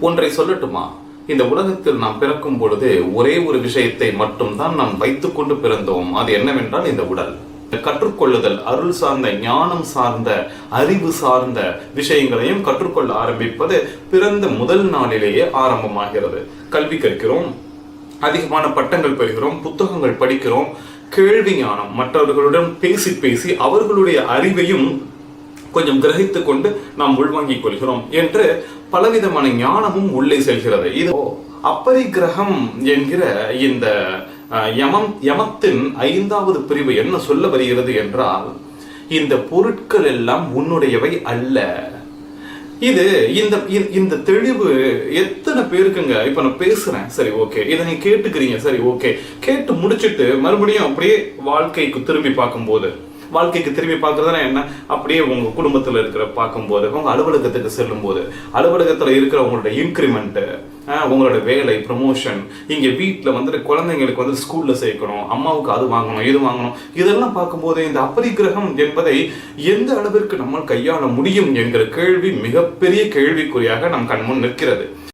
ஒன்றை சொல்லட்டுமா? இந்த உலகத்தில் நாம் பிறக்கும் பொழுது ஒரே ஒரு விஷயத்தை மட்டும்தான் நாம் வைத்துக்கொண்டு பிறந்தோம். அது என்னவென்றால் இந்த உடல். கற்றுக்கொள்ளுதல் அருள் சார்ந்த ஞானம் சார்ந்த அறிவு சார்ந்த விஷயங்களையும் கற்றுக்கொள்ள ஆரம்பிப்பது பிறந்த முதல் நாளிலேயே ஆரம்பமாகிறது. கல்வி கற்கிறோம் அதிகமான பட்டங்கள் பெறுகிறோம் புத்தகங்கள் படிக்கிறோம் கேள்வி ஞானம் மற்றவர்களுடன் பேசி பேசி அவர்களுடைய அறிவையும் கொஞ்சம் கிரகித்து கொண்டு நாம் உள்வாங்கிக் கொள்கிறோம் என்று பலவிதமான ஞானமும் உள்ளே செல்கிறது. இது அப்பரிகிரகம் என்கிற இந்த யமம் யமத்தின் ஐந்தாவது பிரிவு என்ன சொல்ல வருகிறது என்றால் இந்த பொருட்கள் எல்லாம் உன்னுடையவை அல்ல. இது இந்த இந்த- இந்த தெளிவு எத்தனை பேருக்குங்க? இப்ப நான் பேசுறேன். சரி ஓகே. இதை நீங்க கேட்டுக்கிறீங்க. சரி ஓகே. கேட்டு முடிச்சுட்டு மறுபடியும் அப்படியே வாழ்க்கைக்கு திரும்பி பார்க்கும்போது வாழ்க்கைக்கு திரும்பி பார்க்கறதுனா என்ன? அப்படியே உங்க குடும்பத்தில் இருக்கிற பார்க்கும்போது உங்க அலுவலகத்துக்கு செல்லும் போது இருக்கிற உங்களோட இன்க்ரிமெண்ட்டு உங்களோட வேலை ப்ரமோஷன் இங்கே வீட்டில் வந்துட்டு குழந்தைங்களுக்கு வந்து ஸ்கூலில் சேர்க்கணும் அம்மாவுக்கு அது வாங்கணும் இது வாங்கணும் இதெல்லாம் பார்க்கும்போது இந்த அபரிக்கிரகம் என்பதை எந்த அளவிற்கு நம்மால் கையாள முடியும் என்கிற கேள்வி மிகப்பெரிய கேள்விக்குறியாக நம் கண்முன் நிற்கிறது.